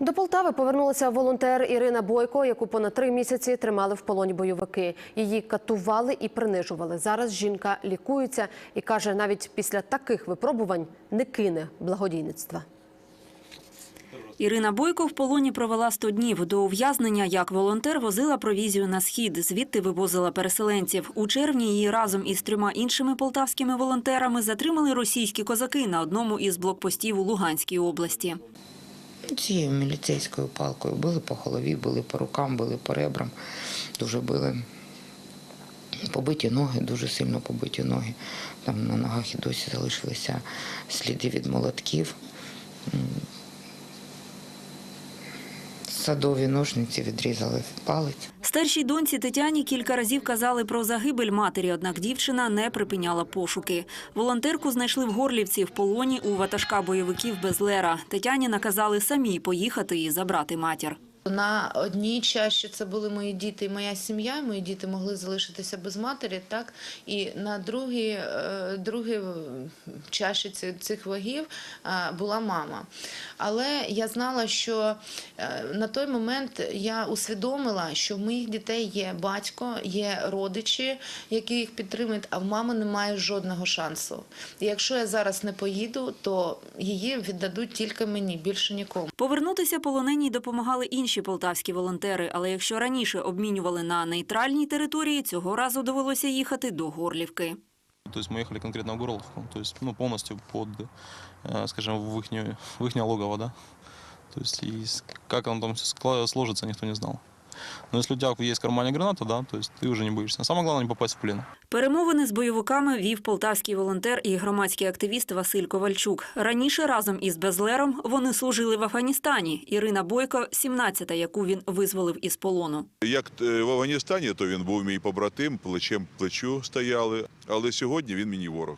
До Полтави повернулася волонтер Ірина Бойко, яку понад три місяці тримали в полоні бойовики. Її катували і принижували. Зараз жінка лікується і каже, навіть після таких випробувань не кине благодійництва. Ірина Бойко в полоні провела 100 днів. До ув'язнення як волонтер возила провізію на схід, звідти вивозила переселенців. У червні її разом із трьома іншими полтавськими волонтерами затримали російські козаки на одному із блокпостів у Луганській області. Цією міліцейською палкою били по голові, били по рукам, били по ребрам, дуже били. Побиті ноги, дуже сильно побиті ноги. Там на ногах і досі залишилися сліди від молотків. Садові ножниці відрізали палець. Старшій доньці Тетяні кілька разів казали про загибель матері, однак дівчина не припиняла пошуки. Волонтерку знайшли в Горлівці в полоні у ватажка бойовиків Безлера. Тетяні наказали самій поїхати і забрати матір. На одній чаші це були мої діти і моя сім'я. Мої діти могли залишитися без матері, так і на другій, е, другій чаші цих вагів е, була мама. Але я знала, що е, на той момент я усвідомила, що в моїх дітей є батько, є родичі, які їх підтримують, а в мами немає жодного шансу. І якщо я зараз не поїду, то її віддадуть тільки мені, більше нікому. Повернутися полоненій допомагали інші полтавські волонтери, але якщо раніше обмінювали на нейтральній території, цього разу довелося їхати до Горлівки. То есть мы ехали конкретно в Горловку, то есть ну, полностью под, э, скажем, в их, в ихнее логово, да. То есть и как там сложится, никто не знал. Но если у тебя есть в кармане граната, да, то есть ты уже не боишься. Самое главное не попасть в плен. Перемовини з бойовиками вів полтавський волонтер і громадський активіст Василь Ковальчук. Раніше разом із Безлером вони служили в Афганістані. Ірина Бойко – 17-та, яку він визволив із полону. Як е, в Афганістані, то він був мій побратим, плечем к плечу стояли. Але сьогодні він мені ворог.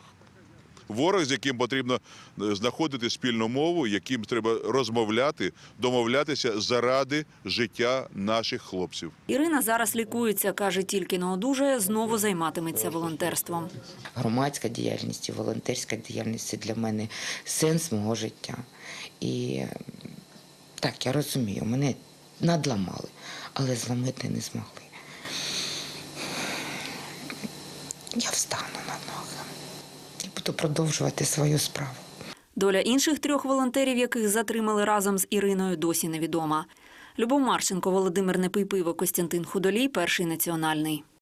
Ворог, з яким потрібно е, знаходити спільну мову, яким треба розмовляти, домовлятися заради життя наших хлопців. Ірина зараз лікується, каже, тільки не одужає, знову займатиметься волонтерством. Громадська діяльність і волонтерська діяльність це для мене сенс мого життя. І так, я розумію, мене надламали, але зламити не змогли. Я встану на ноги буду продовжувати свою справу. Доля інших трьох волонтерів, яких затримали разом з Іриною, досі невідома. Любов Марченко, Володимир Непийпиво, Костянтин Худолій, Перший національний.